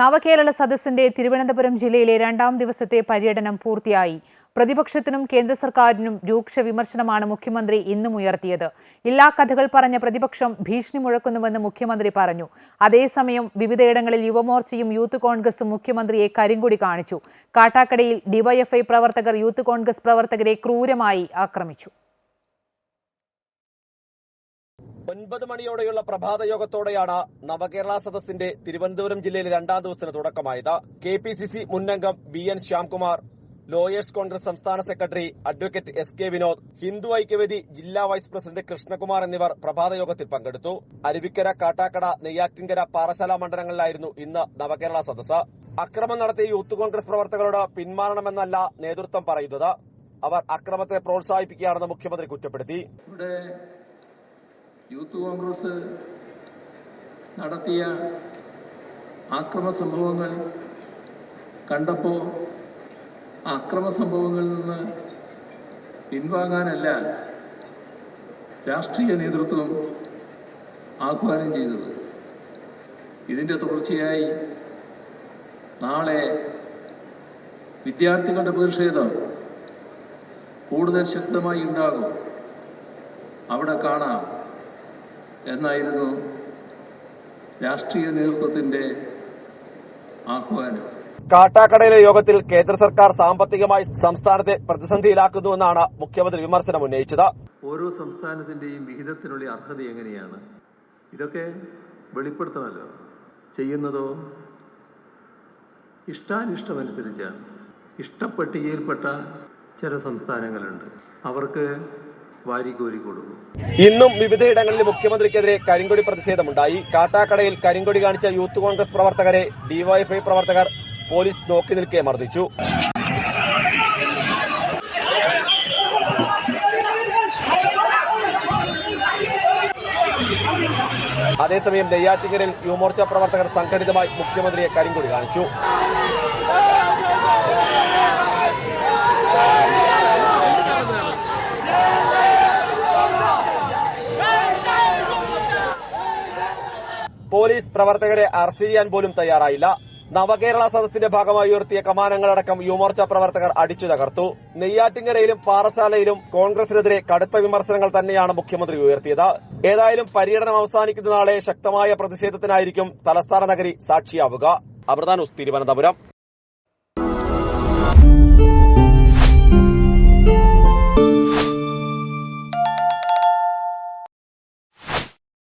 നവകേരള സദസ്സിന്റെ തിരുവനന്തപുരം ജില്ലയിലെ രണ്ടാം ദിവസത്തെ പര്യടനം പൂർത്തിയായി. പ്രതിപക്ഷത്തിനും കേന്ദ്ര സർക്കാരിനും രൂക്ഷ വിമർശനമാണ് മുഖ്യമന്ത്രി ഇന്നും ഉയർത്തിയത്. എല്ലാ കഥകൾ പറഞ്ഞ പ്രതിപക്ഷം ഭീഷണി മുഴക്കുന്നുവെന്ന് മുഖ്യമന്ത്രി പറഞ്ഞു. അതേസമയം വിവിധയിടങ്ങളിൽ യുവമോർച്ചയും യൂത്ത് കോൺഗ്രസും മുഖ്യമന്ത്രിയെ കരിങ്കുടി കാണിച്ചു. കാട്ടാക്കടയിൽ ഡിവൈഎഫ്ഐ പ്രവർത്തകർ യൂത്ത് കോൺഗ്രസ് പ്രവർത്തകരെ ക്രൂരമായി ആക്രമിച്ചു. ഒൻപത് മണിയോടെയുള്ള പ്രഭാത യോഗത്തോടെയാണ് നവകേരള സദസ്സിന്റെ തിരുവനന്തപുരം ജില്ലയിലെ രണ്ടാം ദിവസത്തിന് തുടക്കമായത്. K P C C മുന്നംഗം B N Shyamkumar lawyers Congress സംസ്ഥാന secretary advocate S K Vinod Hindu Aikyavedi ജില്ലാ വൈസ് പ്രസിഡന്റ് കൃഷ്ണകുമാർ എന്നിവർ പ്രഭാത യോഗത്തിൽ പങ്കെടുത്തു. അരുവിക്കര കാട്ടാക്കട നെയ്യാറ്റിൻകര പാറശാല മണ്ഡലങ്ങളിലായിരുന്നു ഇന്ന് നവകേരള സദസ്സ്. അക്രമം നടത്തിയ യൂത്ത് കോൺഗ്രസ് പ്രവർത്തകരോട് പിന്മാറണമെന്നല്ല നേതൃത്വം പറയുന്നത്. അവർ അക്രമത്തെ പ്രോത്സാഹിപ്പിക്കുകയാണെന്ന് മുഖ്യമന്ത്രി കുറ്റപ്പെടുത്തി. യൂത്ത് കോൺഗ്രസ് നടത്തിയ ആക്രമ സംഭവങ്ങൾ കണ്ടപ്പോൾ അക്രമ സംഭവങ്ങളിൽ നിന്ന് പിൻവാങ്ങാനല്ല രാഷ്ട്രീയ നേതൃത്വം ആഹ്വാനം ചെയ്തത്. ഇതിന്റെ തുടർച്ചയായി നാളെ വിദ്യാർത്ഥികളുടെ പ്രതിഷേധം കൂടുതൽ ശക്തമായി ഉണ്ടാകും. അവിടെ കാണാം. എന്നായിരുന്നു രാഷ്ട്രീയ നേതൃത്വത്തിന്റെ ആഹ്വാനം. കാട്ടാക്കടയിലെ യോഗത്തിൽ കേന്ദ്ര സർക്കാർ സാമ്പത്തികമായി സംസ്ഥാനത്തെ പ്രതിസന്ധിയിലാക്കുന്നുവെന്നാണ് മുഖ്യമന്ത്രി വിമർശനം ഉന്നയിച്ചത്. ഓരോ സംസ്ഥാനത്തിന്റെയും വിഹിതത്തിനുള്ള അർഹത എങ്ങനെയാണ്? ഇതൊക്കെ വെളിപ്പെടുത്തണമല്ലോ. ചെയ്യുന്നതോ? ഇഷ്ടാനിഷ്ടമനുസരിച്ചാണ്. ഇഷ്ടപ്പട്ടികയിൽപ്പെട്ട ചില സംസ്ഥാനങ്ങളുണ്ട്. അവർക്ക് ഇന്നും വിവിധയിടങ്ങളിൽ മുഖ്യമന്ത്രിക്കെതിരെ കരിങ്കൊടി പ്രതിഷേധമുണ്ടായി. കാട്ടാക്കടയിൽ കരിങ്കൊടി കാണിച്ച യൂത്ത് കോൺഗ്രസ് പ്രവർത്തകരെ ഡിവൈഎഫ്ഐ പ്രവർത്തകർ പോലീസ് നോക്കി നിൽക്കെ മർദ്ദിച്ചു. അതേസമയം നെയ്യാറ്റിങ്കരയിൽ യുവമോർച്ച പ്രവർത്തകർ സംഘടിതമായി മുഖ്യമന്ത്രിയെ കരിങ്കൊടി കാണിച്ചു. പോലീസ് പ്രവർത്തകരെ അറസ്റ്റ് ചെയ്യാൻ പോലും തയ്യാറായില്ല. നവകേരള സദസ്സിന്റെ ഭാഗമായി ഉയർത്തിയ കമാനങ്ങളടക്കം യുവമോർച്ച പ്രവർത്തകർ അടിച്ചു തകർത്തു. നെയ്യാറ്റിങ്ങരയിലും പാറശാലയിലും കോൺഗ്രസിനെതിരെ കടുത്ത വിമർശനങ്ങൾ തന്നെയാണ് മുഖ്യമന്ത്രി ഉയർത്തിയത്. ഏതായാലും പര്യടനം അവസാനിക്കുന്ന നാളെ ശക്തമായ പ്രതിഷേധത്തിനായിരിക്കും തലസ്ഥാന നഗരി സാക്ഷിയാവുക. അമൃതാനുസ് തിരുവനന്തപുരം.